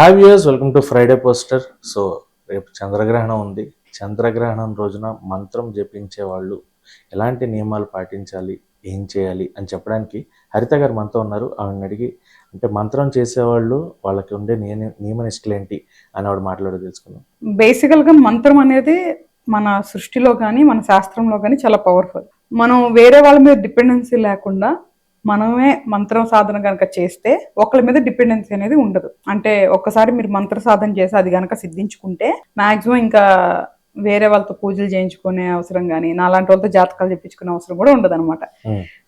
Have yours welcome to Friday poster. So రేపు చంద్రగ్రహణం ఉంది. చంద్రగ్రహణం రోజున మంత్రం జపించే వాళ్ళు ఎలాంటి నియమాలు పాటించాలి ఏం చేయాలి అని చెప్పడానికి హరిత గారు మనతో ఉన్నారు. ఆవిడని అడిగి అంటే మంత్రం చేసేవాళ్ళు వాళ్ళకి ఉండే నియమ నిష్ఠలు ఏంటి అని ఆవిడ మాట్లాడి తెలుసుకున్నాం బేసికల్గా మంత్రం అనేది మన సృష్టిలో కానీ మన శాస్త్రంలో కానీ చాలా పవర్ఫుల్. మనం వేరే వాళ్ళ మీద డిపెండెన్సీ లేకుండా మనమే మంత్రం సాధన కనుక చేస్తే ఒకళ్ళ మీద డిపెండెన్సీ అనేది ఉండదు. అంటే ఒక్కసారి మీరు మంత్ర సాధన చేసి అది కనుక సిద్ధించుకుంటే మాక్సిమం ఇంకా వేరే వాళ్ళతో పూజలు చేయించుకునే అవసరం కానీ నాలాంటి వాళ్ళతో జాతకాలు చెప్పించుకునే అవసరం కూడా ఉండదు అనమాట.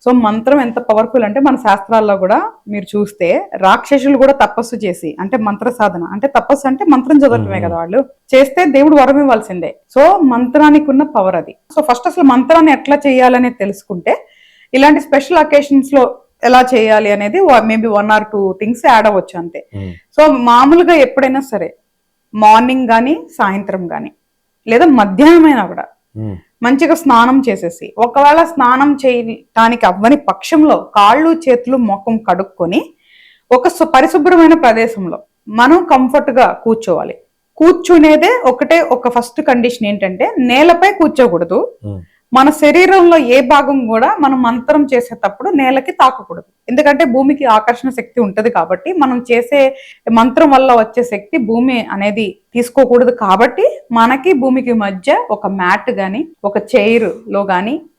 సో మంత్రం ఎంత పవర్ఫుల్ అంటే మన శాస్త్రాల్లో కూడా మీరు చూస్తే రాక్షసులు కూడా తపస్సు చేసి అంటే మంత్ర సాధన అంటే తపస్సు అంటే మంత్రం చదవటమే. కదా వాళ్ళు. చేస్తే దేవుడు వరం ఇవ్వాల్సిందే. సో మంత్రానికి ఉన్న పవర్ అది. సో ఫస్ట్ అసలు మంత్రాన్ని ఎట్లా చేయాలనేది తెలుసుకుంటే ఇలాంటి స్పెషల్ అకేషన్స్లో ఎలా చేయాలి అనేది maybe one or two things add అవ్వచ్చు అంతే. సో మామూలుగా ఎప్పుడైనా సరే మార్నింగ్ కానీ సాయంత్రం కానీ లేదా మధ్యాహ్నం అయినా కూడా ఉమ్, మంచిగా స్నానం చేసేసి ఒకవేళ స్నానం చేయటానికి అవ్వని పక్షంలో కాళ్ళు చేతులు ముఖం కడుక్కొని ఒక పరిశుభ్రమైన ప్రదేశంలో మనం కంఫర్ట్గా కూర్చోవాలి. కూర్చునేదే ఒకటే ఒక ఫస్ట్ కండిషన్ ఏంటంటే నేలపై కూర్చోకూడదు. ఉమ్, మన శరీరంలో ఏ భాగం కూడా మనం మంత్రం చేసేటప్పుడు నేలకి తాకకూడదు. ఎందుకంటే భూమికి ఆకర్షణ శక్తి ఉంటుంది కాబట్టి మనం చేసే మంత్రం వల్ల వచ్చే శక్తి భూమి అనేది తీసుకోకూడదు కాబట్టి మనకి భూమికి మధ్య ఒక మ్యాట్ గాని ఒక చైర్లో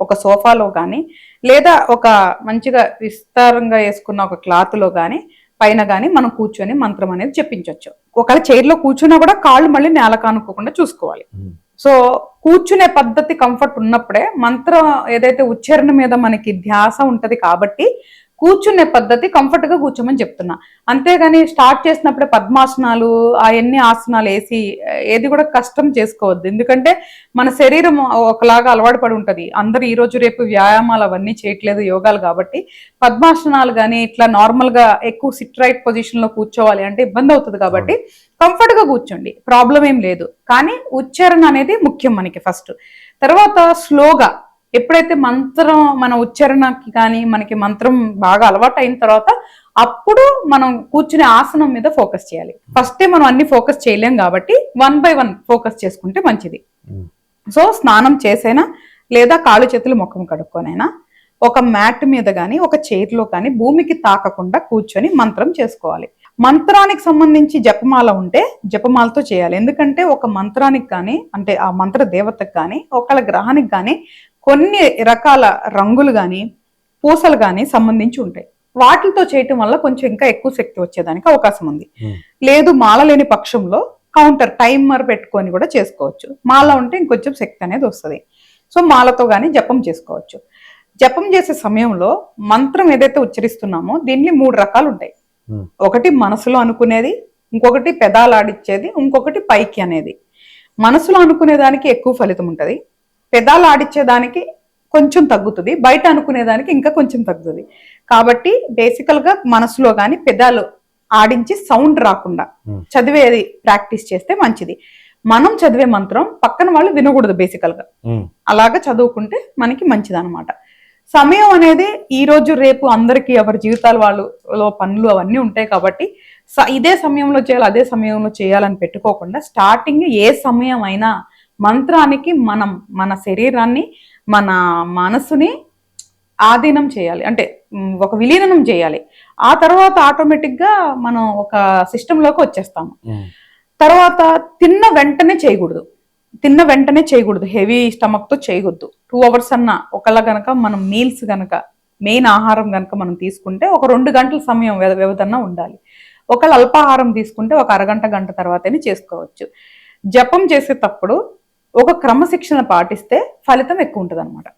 ఒక సోఫాలో కానీ లేదా ఒక మంచిగా విస్తారంగా వేసుకున్న ఒక క్లాత్లో గాని పైన కానీ మనం కూర్చొని మంత్రం అనేది చెప్పించవచ్చు ఒకవేళ చైర్లో కూర్చున్నా కూడా కాళ్ళు మళ్ళీ నేల కానుకోకుండా చూసుకోవాలి. సో కూర్చునే పద్ధతి కంఫర్ట్ ఉన్నప్పుడే మంత్రం ఏదైతే ఉచ్చారణ మీద మనకి ధ్యాస ఉంటది కాబట్టి కూర్చునే పద్ధతి కంఫర్ట్గా కూర్చోమని చెప్తున్నా. అంతేగాని స్టార్ట్ చేసినప్పుడే పద్మాసనాలు అవన్నీ ఆసనాలు వేసి ఏది కూడా కష్టం చేసుకోవద్దు. ఎందుకంటే మన శరీరం ఒకలాగా అలవాటు పడి ఉంటుంది. అందరు ఈ రోజు రేపు వ్యాయామాలు అవన్నీ చేయట్లేదు యోగాలు కాబట్టి. పద్మాసనాలు కానీ ఇట్లా నార్మల్గా ఎక్కువ సిట్ రైట్ పొజిషన్లో కూర్చోవాలి అంటే ఇబ్బంది అవుతుంది కాబట్టి కంఫర్ట్గా కూర్చోండి. ప్రాబ్లం ఏం లేదు. కానీ ఉచ్చారణ అనేది ముఖ్యం మనకి ఫస్ట్ తర్వాత స్లోగా ఎప్పుడైతే మంత్రం మన ఉచ్చారణకి కానీ మనకి మంత్రం బాగా అలవాటు అయిన తర్వాత అప్పుడు మనం కూర్చునే ఆసనం మీద ఫోకస్ చేయాలి. ఫస్టే మనం అన్ని ఫోకస్ చేయలేం కాబట్టి వన్ బై వన్ ఫోకస్ చేసుకుంటే మంచిది. సో స్నానం చేసైనా లేదా కాళ్ళు చేతులు ముఖం కడుక్కొనైనా ఒక మ్యాట్ మీద కానీ ఒక చైర్లో కానీ భూమికి తాకకుండా కూర్చొని మంత్రం చేసుకోవాలి. మంత్రానికి సంబంధించి జపమాల ఉంటే జపమాలతో చేయాలి. ఎందుకంటే ఒక మంత్రానికి కానీ అంటే ఆ మంత్ర దేవతకు కానీ ఒకళ్ళ గ్రహానికి కానీ కొన్ని రకాల రంగులు కానీ పూసలు కానీ సంబంధించి ఉంటాయి. వాటితో చేయటం వల్ల కొంచెం ఇంకా ఎక్కువ శక్తి వచ్చేదానికి అవకాశం ఉంది. లేదు మాల లేని పక్షంలో కౌంటర్ టైమర్ పెట్టుకొని కూడా చేసుకోవచ్చు. మాల ఉంటే ఇంకొంచెం శక్తి అనేది వస్తుంది. సో మాలతో కానీ జపం చేసుకోవచ్చు. జపం చేసే సమయంలో మంత్రం ఏదైతే ఉచ్చరిస్తున్నామో దీన్ని మూడు రకాలు ఉంటాయి. ఒకటి మనసులో అనుకునేది ఇంకొకటి పెదాలు ఆడిచ్చేది ఇంకొకటి పైకి అనేది. మనసులో అనుకునే దానికి ఎక్కువ ఫలితం ఉంటుంది. పెదాలు ఆడిచ్చే దానికి కొంచెం తగ్గుతుంది బయట అనుకునే దానికి ఇంకా కొంచెం తగ్గుతుంది. కాబట్టి బేసికల్గా మనసులో కానీ పెదాలు ఆడించి సౌండ్ రాకుండా. చదివేది ప్రాక్టీస్ చేస్తే మంచిది. మనం చదివే మంత్రం పక్కన వాళ్ళు వినకూడదు బేసికల్గా ఉమ్, అలాగా చదువుకుంటే మనకి మంచిది అనమాట సమయం అనేది ఈ రోజు రేపు అందరికీ ఎవరి జీవితాల వాళ్ళలో పనులు అవన్నీ ఉంటాయి కాబట్టి ఇదే సమయంలో చేయాలి అదే సమయంలో చేయాలని పెట్టుకోకుండా స్టార్టింగ్ ఏ సమయం అయినా మంత్రానికి మనం మన శరీరాన్ని మన మనసుని ఆధీనం చేయాలి. అంటే ఒక విలీనం చేయాలి. ఆ తర్వాత ఆటోమేటిక్గా మనం ఒక సిస్టంలోకి వచ్చేస్తాము. తర్వాత తిన్న వెంటనే చేయకూడదు. తిన్న వెంటనే చేయకూడదు. హెవీ స్టమక్తో చేయకూడదు. టూ అవర్స్ అన్న ఒకళ్ళ గనక మనం మీల్స్ గనక మెయిన్ ఆహారం గనక మనం తీసుకుంటే ఒక రెండు గంటల సమయం వ్యవ- వ్యవధన్న ఉండాలి. ఒకళ్ళు అల్పాహారం తీసుకుంటే ఒక అరగంట గంట తర్వాతనే చేసుకోవచ్చు. జపం చేసేటప్పుడు ఒక క్రమశిక్షణ పాటిస్తే ఫలితం ఎక్కువ ఉంటుంది అనమాట